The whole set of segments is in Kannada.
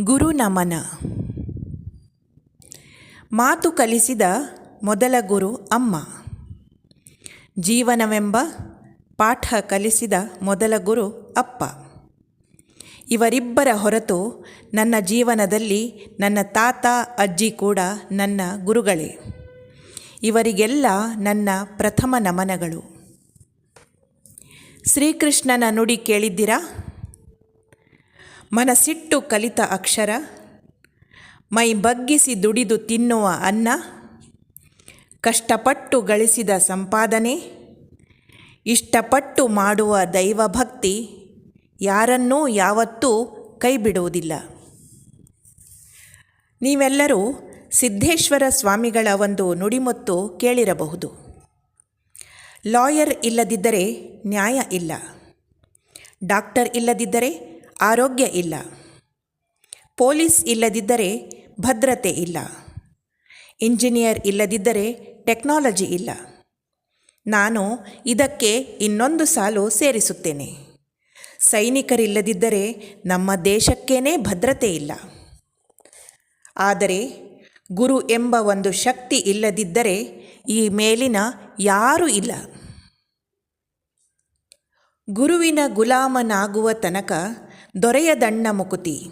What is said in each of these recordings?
ಗುರು ನಮನ. ಮಾತು ಕಲಿಸಿದ ಮೊದಲ ಗುರು ಅಮ್ಮ. ಜೀವನವೆಂಬ ಪಾಠ ಕಲಿಸಿದ ಮೊದಲ ಗುರು ಅಪ್ಪ. ಇವರಿಬ್ಬರ ಹೊರತು ನನ್ನ ಜೀವನದಲ್ಲಿ ನನ್ನ ತಾತ, ಅಜ್ಜಿ ಕೂಡ ನನ್ನ ಗುರುಗಳೇ. ಇವರಿಗೆಲ್ಲ ನನ್ನ ಪ್ರಥಮ ನಮನಗಳು. ಶ್ರೀಕೃಷ್ಣನ ನುಡಿ ಕೇಳಿದ್ದೀರಾ? ಮನಸ್ಸಿಟ್ಟು ಕಲಿತ ಅಕ್ಷರ. ಮೈ ಬಗ್ಗಿಸಿ ದುಡಿದು ತಿನ್ನುವ ಅನ್ನ. ಕಷ್ಟಪಟ್ಟು ಗಳಿಸಿದ ಸಂಪಾದನೆ. ಇಷ್ಟಪಟ್ಟು ಮಾಡುವ ದೈವಭಕ್ತಿ ಯಾರನ್ನೂ ಯಾವತ್ತೂ ಕೈಬಿಡುವುದಿಲ್ಲ. ನೀವೆಲ್ಲರೂ ಸಿದ್ಧೇಶ್ವರ ಸ್ವಾಮಿಗಳ ಒಂದು ನುಡಿಮುತ್ತು ಕೇಳಿರಬಹುದು. ಲಾಯರ್ ಇಲ್ಲದಿದ್ದರೆ ನ್ಯಾಯ ಇಲ್ಲ. ಡಾಕ್ಟರ್ ಇಲ್ಲದಿದ್ದರೆ ಆರೋಗ್ಯ ಇಲ್ಲ. ಪೊಲೀಸ್ ಇಲ್ಲದಿದ್ದರೆ ಭದ್ರತೆ ಇಲ್ಲ. ಇಂಜಿನಿಯರ್ ಇಲ್ಲದಿದ್ದರೆ ಟೆಕ್ನಾಲಜಿ ಇಲ್ಲ. ನಾನು ಇದಕ್ಕೆ ಇನ್ನೊಂದು ಸಾಲು ಸೇರಿಸುತ್ತೇನೆ. ಸೈನಿಕರಿಲ್ಲದಿದ್ದರೆ ನಮ್ಮ ದೇಶಕ್ಕೇನೆ ಭದ್ರತೆ ಇಲ್ಲ. ಆದರೆ ಗುರು ಎಂಬ ಒಂದು ಶಕ್ತಿ ಇಲ್ಲದಿದ್ದರೆ ಈ ಮೇಲಿನ ಯಾರೂ ಇಲ್ಲ. ಗುರುವಿನ ಗುಲಾಮನಾಗುವ ತನಕ ದೊರೆಯದಣ್ಣ ಮುಕುತಿ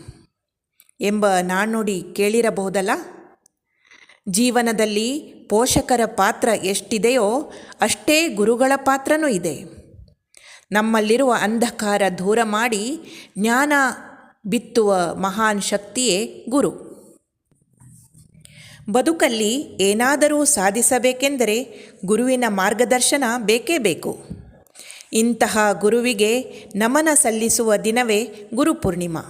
ಎಂಬ ನಾಣ್ಣುಡಿ ಕೇಳಿರಬಹುದಲ್ಲ? ಜೀವನದಲ್ಲಿ ಪೋಷಕರ ಪಾತ್ರ ಎಷ್ಟಿದೆಯೋ ಅಷ್ಟೇ ಗುರುಗಳ ಪಾತ್ರನೂ ಇದೆ. ನಮ್ಮಲ್ಲಿರುವ ಅಂಧಕಾರ ದೂರ ಮಾಡಿ ಜ್ಞಾನ ಬಿತ್ತುವ ಮಹಾನ್ ಶಕ್ತಿಯೇ ಗುರು. ಬದುಕಲ್ಲಿ ಏನಾದರೂ ಸಾಧಿಸಬೇಕೆಂದರೆ ಗುರುವಿನ ಮಾರ್ಗದರ್ಶನ ಬೇಕೇ ಬೇಕು. ಇಂತಹ ಗುರುವಿಗೆ ನಮನ ಸಲ್ಲಿಸುವ ದಿನವೇ ಗುರುಪೂರ್ಣಿಮಾ.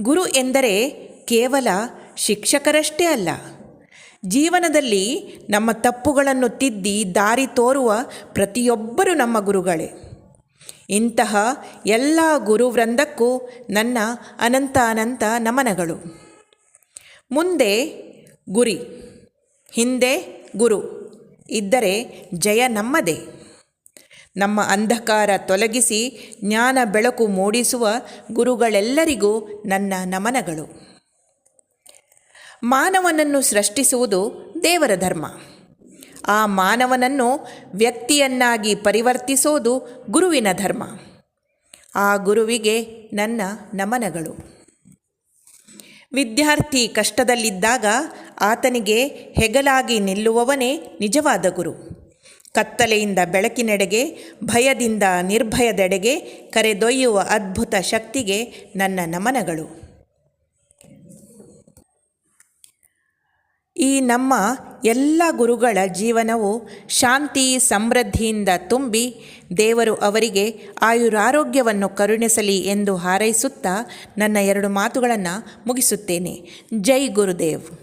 ಗುರು ಎಂದರೆ ಕೇವಲ ಶಿಕ್ಷಕರಷ್ಟೇ ಅಲ್ಲ, ಜೀವನದಲ್ಲಿ ನಮ್ಮ ತಪ್ಪುಗಳನ್ನು ತಿದ್ದಿ ದಾರಿ ತೋರುವ ಪ್ರತಿಯೊಬ್ಬರು ನಮ್ಮ ಗುರುಗಳೇ. ಇಂತಹ ಎಲ್ಲ ಗುರುವೃಂದಕ್ಕೂ ನನ್ನ ಅನಂತ ಅನಂತ ನಮನಗಳು. ಮುಂದೆ ಗುರಿ, ಹಿಂದೆ ಗುರು, ಇದ್ದರೆ ಜಯ ನಮ್ಮದೇ. ನಮ್ಮ ಅಂಧಕಾರ ತೊಲಗಿಸಿ ಜ್ಞಾನ ಬೆಳಕು ಮೂಡಿಸುವ ಗುರುಗಳೆಲ್ಲರಿಗೂ ನನ್ನ ನಮನಗಳು. ಮಾನವನನ್ನು ಸೃಷ್ಟಿಸುವುದು ದೇವರ ಧರ್ಮ. ಆ ಮಾನವನನ್ನು ವ್ಯಕ್ತಿಯನ್ನಾಗಿ ಪರಿವರ್ತಿಸೋದು ಗುರುವಿನ ಧರ್ಮ. ಆ ಗುರುವಿಗೆ ನನ್ನ ನಮನಗಳು. ವಿದ್ಯಾರ್ಥಿ ಕಷ್ಟದಲ್ಲಿದ್ದಾಗ ಆತನಿಗೆ ಹೆಗಲಾಗಿ ನಿಲ್ಲುವವನೇ ನಿಜವಾದ ಗುರು. ಕತ್ತಲೆಯಿಂದ ಬೆಳಕಿನೆಡೆಗೆ, ಭಯದಿಂದ ನಿರ್ಭಯದೆಡೆಗೆ ಕರೆದೊಯ್ಯುವ ಅದ್ಭುತ ಶಕ್ತಿಗೆ ನನ್ನ ನಮನಗಳು. ಈ ನಮ್ಮ ಎಲ್ಲ ಗುರುಗಳ ಜೀವನವು ಶಾಂತಿ ಸಮೃದ್ಧಿಯಿಂದ ತುಂಬಿ ದೇವರು ಅವರಿಗೆ ಆಯುರಾರೋಗ್ಯವನ್ನು ಕರುಣಿಸಲಿ ಎಂದು ಹಾರೈಸುತ್ತಾ ನನ್ನ ಎರಡು ಮಾತುಗಳನ್ನು ಮುಗಿಸುತ್ತೇನೆ. ಜೈ ಗುರುದೇವ್.